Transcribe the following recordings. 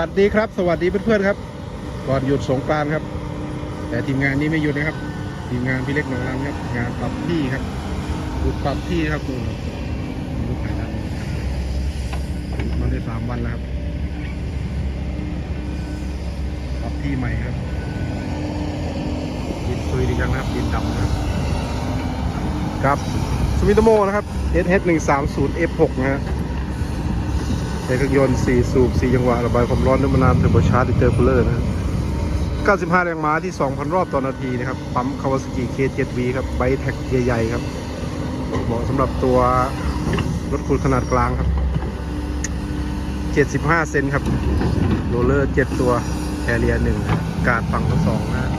วัสดีครับ สวัสดีเพื่อนๆครับ ก่อนหยุดสงกรานต์ครับ แต่ทีมงานนี้ไม่หยุดนะครับ ทีมงานพี่เล็กหนองรันครับ งานปรับที่ครับหยุดปรับที่ครับดูลูกไก่ดำหยุดมาได้สามวันแล้วครับ ปรับที่ใหม่ครับดินซุยดีจังนะครับดินดำนะครับครับสมิโตโมนะครับ SH 1 3 0 F6 นะฮะ ในเครื่องยนต์ 4 สูบ 4 จังหวะ ระบายความร้อนด้วยมะนาวเทอร์โบชาร์จอินเตอร์คูลเลอร์นะ 95 แรงม้าที่ 2,000 รอบต่อนาทีนะครับ ปั๊มคาวาสกิ K7V ครับ ไบแท็กใหญ่ๆครับ เหมาะสำหรับตัวรถขุดขนาดกลางครับ 75 เซนครับ โรลเลอร์ 7 ตัวแคเรีย1นะการ์ดฝั่งทั้งสองนะ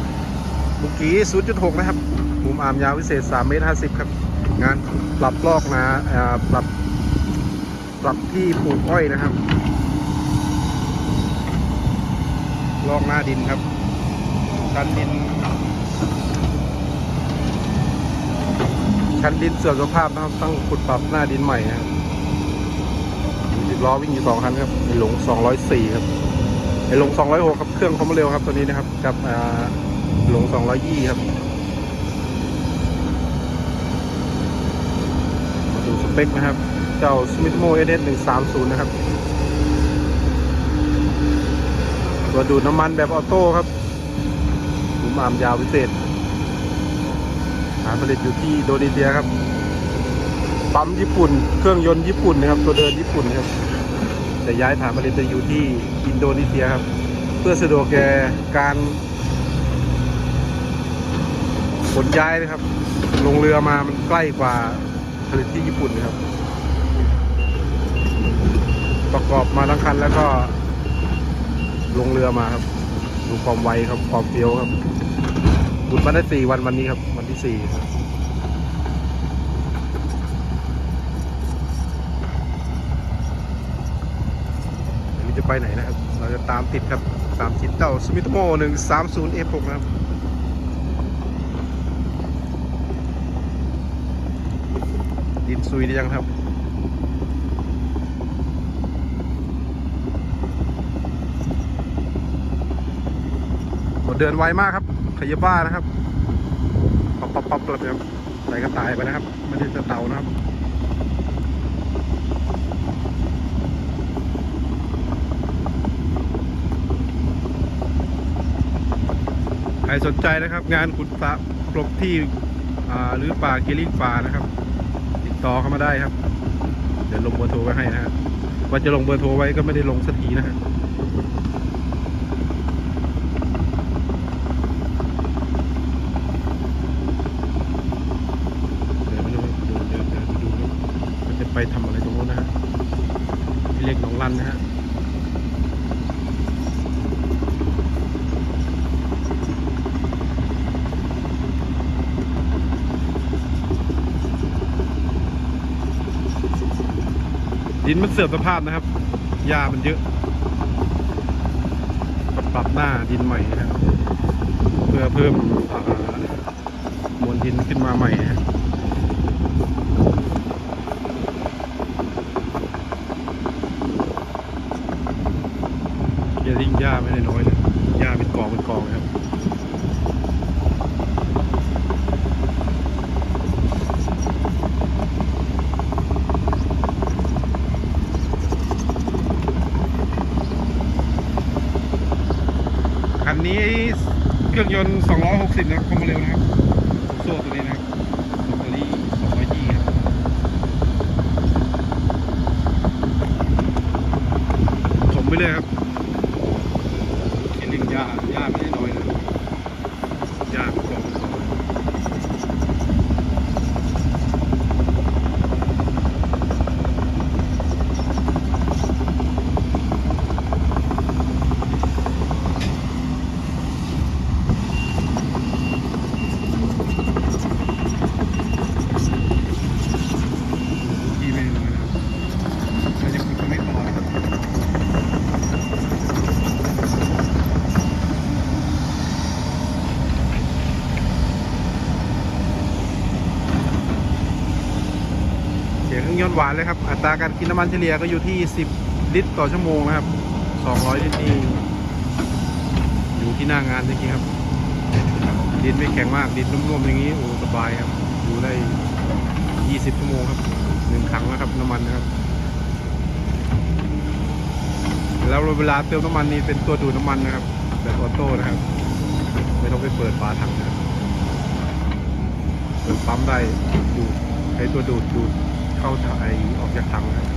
บุกี้ 0.6 นะครับ มุมอามยาวพิเศษ 3 เมตร 50 ครับ งานปรับลอกนะปรับ ปรับที่ปลูกอ้อยนะครับลอกหน้าดินครับชั้นดิน ชั้นดินเสื่อมสภาพนะครับต้องขุดปรับหน้าดินใหม่นะครับมีสิบล้อวิ่งอยู่สองคันครับไอหลง204ครับไอหลง206ครับเครื่องความเร็วครับตัวนี้นะครับ กับหลงสอ่าหลง220ครับมาดูสเปคนะครับ เจ้า Smithmo SS 130นะครับตัวดูดน้ำมันแบบออโต้ครับหลุมอามยาวพิเศษฐานผลิตอยู่ที่โดนีเซียครับ ปั๊มญี่ปุ่น เครื่องยนต์ญี่ปุ่นนะครับ ตัวเดินญี่ปุ่นครับ แต่ย้ายฐานผลิตไปอยู่ที่อินโดนีเซียครับ เพื่อสะดวกแก่การขนย้ายนะครับ ลงเรือมามันใกล้กว่าผลิตที่ญี่ปุ่นนะครับ ประกอบมาทั้งคันแล้วก็ ลงเรือมาครับ ดูความไวครับความเฟี้ยวครับบุดมาได้สี่วันวันนี้ครับ วันที่สี่อันนี้จะไปไหนนะครับ เราจะตามติดครับ ตามติดเต้าสมิธโมหนึ่งสามศูนย์เอฟหกนะครับดินซุยได้ยังครับ เดินไวมากครับขยบ้านะครับปับปั๊บปั๊บเลยครับใส่กระต่ายไปนะครับ ไม่ได้จะเต่านะครับใครสนใจนะครับ งานขุดสระกลบที่หรือป่าเกลิ่งป่านะครับ ติดต่อเข้ามาได้ครับ เดี๋ยวลงเบอร์โทรไว้ให้นะฮะว่าจะลงเบอร์โทรไว้ก็ไม่ได้ลงสักทีนะฮะ เดี๋ยวไปดูเดี๋ยวเดี๋ยวเดี๋ยวไปดูครับว่าจะไป ทำอะไรตรงนู้นนะฮะพี่เล็กหนองรันนะฮะดินมันเสื่อมสภาพนะครับหญ้ามันเยอะปรับหน้าดินใหม่นะครับ เพื่อเพิ่มมวลดินขึ้นมาใหม่นะอย่า งหญ้าไม่ได้น้อยเลยหญ้าเป็นกองเป็นกองครับคันนี้เครื่องยนต์ 260 นะครับความเร็วนะครับโซ่ตัวนี้นะครับตัวนี้220ครับชมไปเลยครับกินหนึ่งยาหญ้าไม่ได้น้อยนะหญ้าเป็นกองเป็นกองที่ไม่ได้น้อยนะครับเราจะขุดตรงนี้ต่อนะครับ เสี ยองยนหวานเลยครับ อัตราการกินน้ำมันเฉลี่ยก็อยู่ที่ 10 ลิตรต่อชั่วโมงนะครับ 200 ลิตรนี่อยู่ที่หน้างานจริงๆครับ ดินไม่แข็งมาก ดินนุ่มๆอย่างนี้ โอ้สบายครับ อยู่ได้ 20 ชั่วโมงครับหนึ่งถังนะครับน้ำมันนะครับ แล้วเวลาเติมน้ำมันนี่เป็นตัวดูดน้ำมันนะครับ แบบออโต้นะครับ ไม่ต้องไปเปิดฝาถังนะครับเปิดปั๊มได้ดูดใช้ตัวดูดดูด เข้าถ่ายออกจากถังนะครับ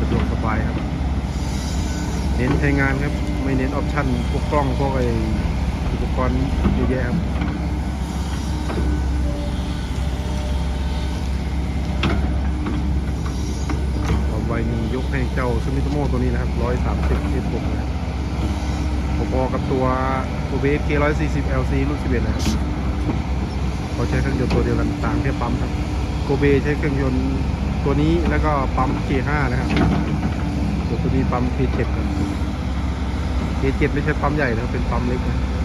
สะดวกสบายครับ เน้นใช้งานครับ ไม่เน้นออปชั่นพวกกล้องพวกไออุปกรณ์เยอะแยะครับต่อไปนี้ยกให้เจ้าซูมิโตโมตัวนี้นะครับ 130เอฟ6นะครับพอๆกับตัวตัวเบส K140 LC รุ่น11 นะครับเขาใช้เครื่องยนต์ตัวเดียวกันต่างแค่ปั๊มครับ โกเบใช้เครื่องยนต์ตัวนี้แล้วก็ปั๊ม K5 นะครับส่วนตัวนี้ปั๊ม K7 ครับ K7 ไม่ใช่ปั๊มใหญ่นะครับเป็นปั๊มเล็กนะ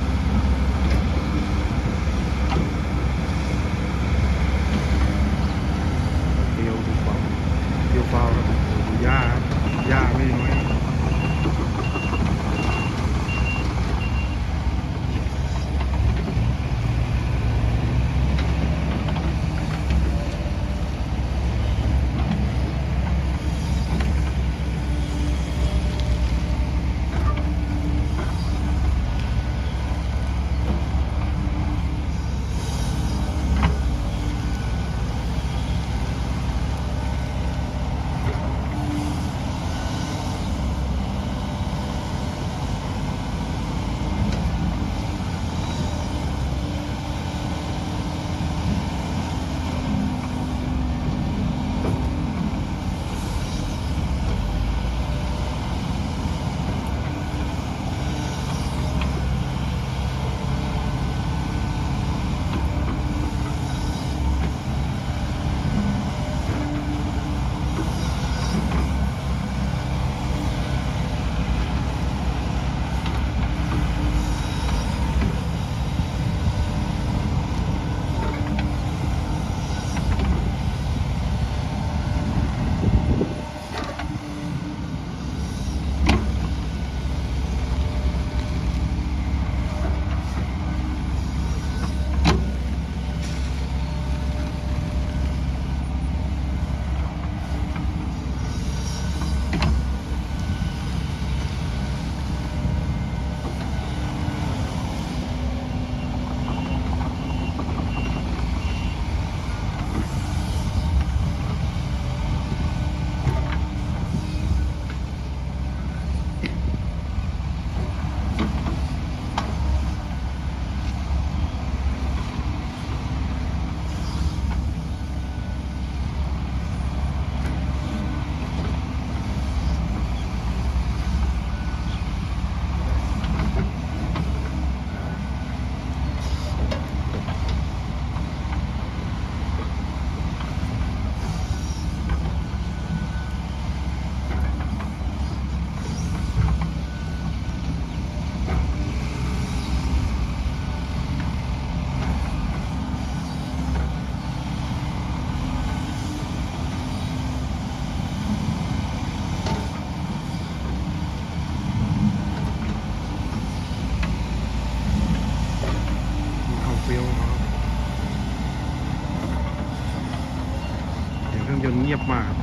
รื่องยนต์เงียบมาก